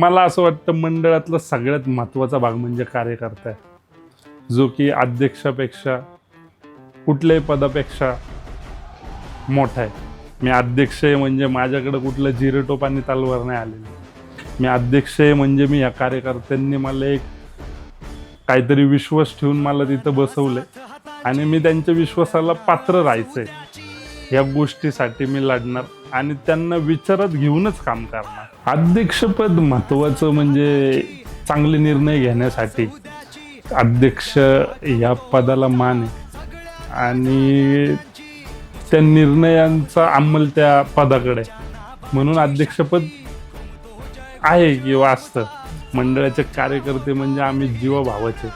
मला असं वाटतं मंडळातला सगळ्यात महत्त्वाचा भाग म्हणजे कार्यकर्ता आहे. जो की अध्यक्षापेक्षा कुठल्याही पदापेक्षा मोठा आहे. मी अध्यक्ष आहे म्हणजे माझ्याकडं कुठलं जिरेटोप आणि तलवार नाही आलेली. मी अध्यक्ष आहे म्हणजे मी या कार्यकर्त्यांनी मला एक काहीतरी विश्वास ठेवून मला तिथं बसवलं आणि मी त्यांच्या विश्वासाला पात्र राहायचं आहे या गोष्टीसाठी मी लढणार. आणि त्यांना विचारात घेऊनच काम करणार. अध्यक्षपद महत्वाचं म्हणजे चांगले निर्णय घेण्यासाठी. अध्यक्ष या पदाला मान आहे. आणि त्या निर्णयांचा अंमल त्या पदाकडे म्हणून अध्यक्षपद आहे किंवा असतं. मंडळाचे कार्यकर्ते म्हणजे आम्ही जीवभावाचे.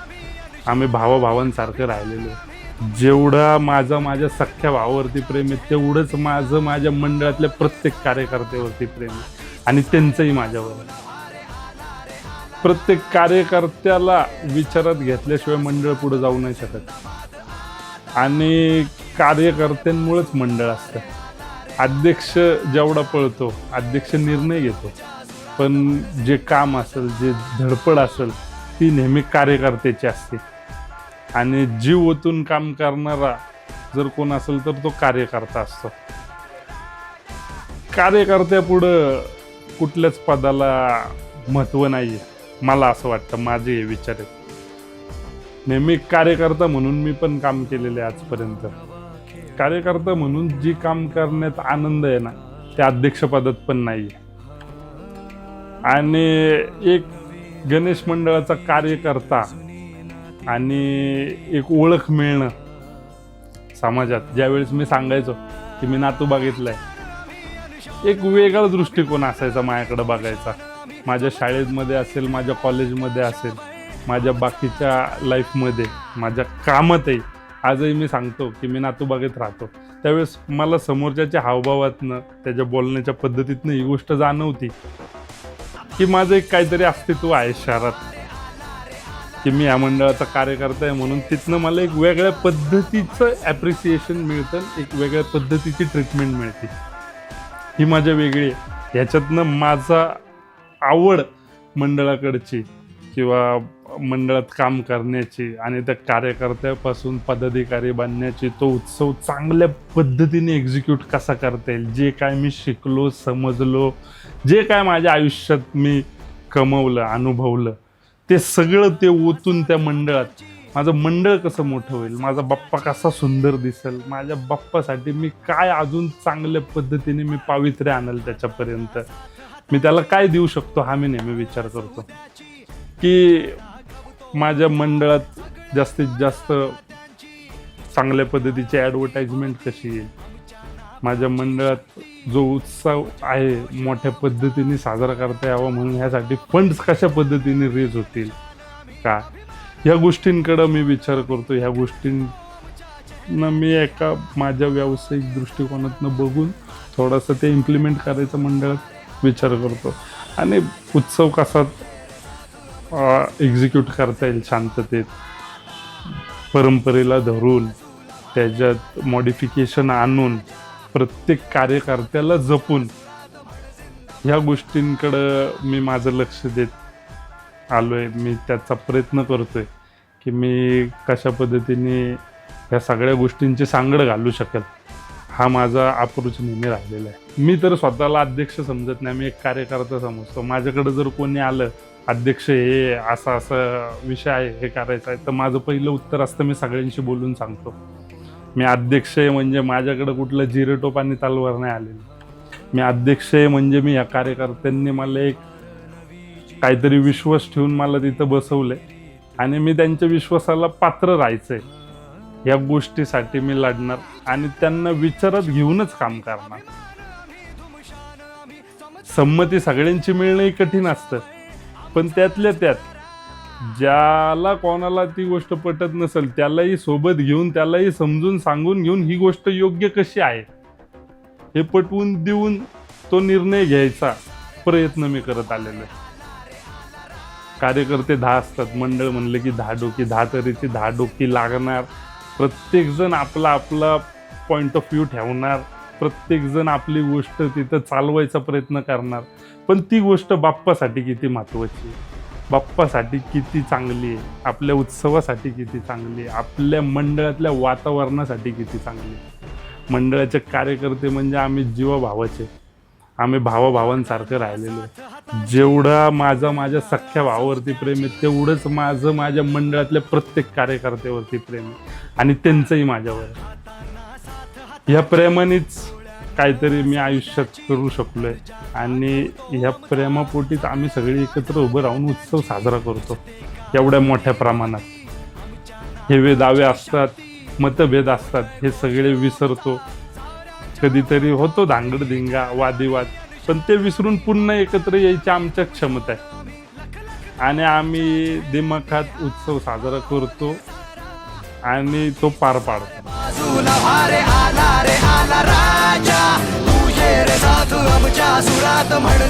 आम्ही भावाभावांसारखं राहिलेलो आहे. जेवढा माझा माझ्या सख्ख्या भावावरती प्रेम आहे तेवढंच माझं माझ्या मंडळातल्या प्रत्येक कार्यकर्त्यावरती प्रेम आहे. आणि त्यांचंही माझ्यावर प्रत्येक कार्यकर्त्याला विचारात घेतल्याशिवाय मंडळ पुढे जाऊ नाही शकत. आणि कार्यकर्त्यांमुळेच मंडळ असतं. अध्यक्ष जेवढा पळतो अध्यक्ष निर्णय घेतो. पण जे काम असेल जे धडपड असेल ती नेहमी कार्यकर्त्याची असते. आणि जीव ओतून काम करणारा जर कोण असेल तर तो कार्यकर्ता असतो. कार्यकर्त्यापुढं कुठल्याच पदाला महत्त्व नाही आहे मला असं वाटतं माझे हे विचार आहेत. नेहमी कार्यकर्ता म्हणून मी पण काम केलेले आहे आजपर्यंत. कार्यकर्ता म्हणून जी काम करण्यात आनंद आहे ना ते अध्यक्षपदात पण नाही आहे आणि एक गणेश मंडळाचा कार्यकर्ता आणि एक ओळख मिळणं समाजात. ज्यावेळेस मी सांगायचो की मी नातू बघितलाय एक वेगळा दृष्टिकोन असायचा माझ्याकडे बघायचा. माझ्या शाळेमध्ये असेल माझ्या कॉलेजमध्ये असेल माझ्या बाकीच्या लाईफमध्ये माझ्या कामातही आजही मी सांगतो की मी नातू बघत राहतो. त्यावेळेस मला समोरच्याच्या हावभावातनं त्याच्या बोलण्याच्या पद्धतीतनं ही गोष्ट जाणवती की माझं एक काहीतरी अस्तित्व आहे शहरात. की मी या मंडळाचा कार्यकर्ता आहे म्हणून तिथनं मला एक वेगळ्या पद्धतीचं ॲप्रिसिएशन मिळतं एक वेगळ्या पद्धतीची ट्रीटमेंट मिळते. ही माझ्या वेगळी आहे. ह्याच्यातनं माझा आवड मंडळाकडची किंवा मंडळात काम करण्याची आणि त्या कार्यकर्त्यापासून पदाधिकारी बनण्याची तो उत्सव चांगल्या पद्धतीने एक्झिक्यूट कसा करता येईल जे काय मी शिकलो समजलो जे काय माझ्या आयुष्यात मी कमवलं अनुभवलं ते सगळं ते ओतून त्या मंडळात. माझं मंडळ कसं मोठं होईल? माझा बाप्पा कसा सुंदर दिसेल? माझ्या बाप्पासाठी मी काय अजून चांगल्या पद्धतीने मी पावित्र्य आणेल त्याच्यापर्यंत? मी त्याला काय देऊ शकतो हा मी नेहमी विचार करतो. की माझ्या मंडळात जास्तीत जास्त चांगल्या पद्धतीची ॲडव्हर्टाइजमेंट कशी येईल? माझ्या मंडळात जो उत्सव आहे मोठ्या पद्धतीने साजरा करता यावा म्हणून ह्यासाठी फंड्स कशा पद्धतीने रेज होतील? का? ह्या गोष्टींकडं मी विचार करतो. ह्या गोष्टींना मी एका माझ्या व्यावसायिक दृष्टिकोनातनं बघून थोडंसं ते इम्प्लिमेंट करायचं मंडळात विचार करतो. आणि उत्सव कसा एक्झिक्यूट करता येईल शांततेत परंपरेला धरून त्याच्यात मॉडिफिकेशन आणून प्रत्येक कार्यकर्त्याला जपून ह्या गोष्टींकडं मी माझं लक्ष देत आलो आहे मी त्याचा प्रयत्न करतोय की मी कशा पद्धतीने ह्या सगळ्या गोष्टींची सांगड घालू शकेल हा माझा अप्रोच नेहमी राहिलेला आहे. मी तर स्वतःला अध्यक्ष समजत नाही मी एक कार्यकर्ता समजतो. माझ्याकडे जर कोणी आलं अध्यक्ष हे असा असा विषय आहे हे करायचं आहे तर माझं पहिलं उत्तर असतं मी सगळ्यांशी बोलून सांगतो. मी अध्यक्ष आहे म्हणजे माझ्याकडे कुठलं जिरेटोप आणि तलवार नाही आलेली. मी अध्यक्ष आहे म्हणजे मी या कार्यकर्त्यांनी मला एक काहीतरी विश्वास ठेवून मला तिथं बसवलंय. आणि मी त्यांच्या विश्वासाला पात्र राहायचंय. या गोष्टीसाठी मी लढणार आणि त्यांना विचारात घेऊनच काम करणार. संमती सगळ्यांची मिळणंही कठीण असतं. पण त्यातल्या त्यात ज्याला कोणाला ती गोष्ट पटत नसेल त्यालाही सोबत घेऊन त्यालाही समजून सांगून घेऊन ही गोष्ट योग्य कशी आहे? हे पटवून देऊन तो निर्णय घ्यायचा प्रयत्न मी करत आलेलो आहे. कार्यकर्ते दहा असतात. मंडळ म्हणलं की दहा डोकी दहा तऱ्हेची दहा डोकी लागणार. प्रत्येकजण आपला आपला पॉईंट ऑफ व्ह्यू ठेवणार. प्रत्येकजण आपली गोष्ट तिथं चालवायचा प्रयत्न करणार. पण ती गोष्ट बाप्पासाठी किती महत्वाची आहे? बाप्पासाठी किती चांगली आहे. आपल्या उत्सवासाठी किती चांगली आहे. आपल्या मंडळातल्या वातावरणासाठी किती चांगली आहे. मंडळाचे कार्यकर्ते म्हणजे आम्ही जीवभावाचे. आम्ही भावाभावांसारखं राहिलेलो आहे. जेवढा माझा माझ्या सख्ख्या भावावरती प्रेम आहे तेवढंच माझं माझ्या मंडळातल्या प्रत्येक कार्यकर्त्यावरती प्रेम आहे. आणि त्यांचंही माझ्यावर या ह्या प्रेमानेच काहीतरी मी आयुष्यात करू शकलोय. आणि ह्या प्रेमापोटीच आम्ही सगळे एकत्र उभं राहून उत्सव साजरा करतो. एवढ्या मोठ्या प्रमाणात. हे दावे असतात मतभेद असतात हे सगळे विसरतो. कधीतरी होतो धांगडधिंगा वादिवाद पण ते विसरून पुन्हा एकत्र यायची आमच्या क्षमता आहे. आणि आम्ही दिमाखात उत्सव साजरा करतो आणि तो पार पाडतो. बाजूला भारे आला रे आला राजा. तू रे साधू आमच्या सुरात म्हण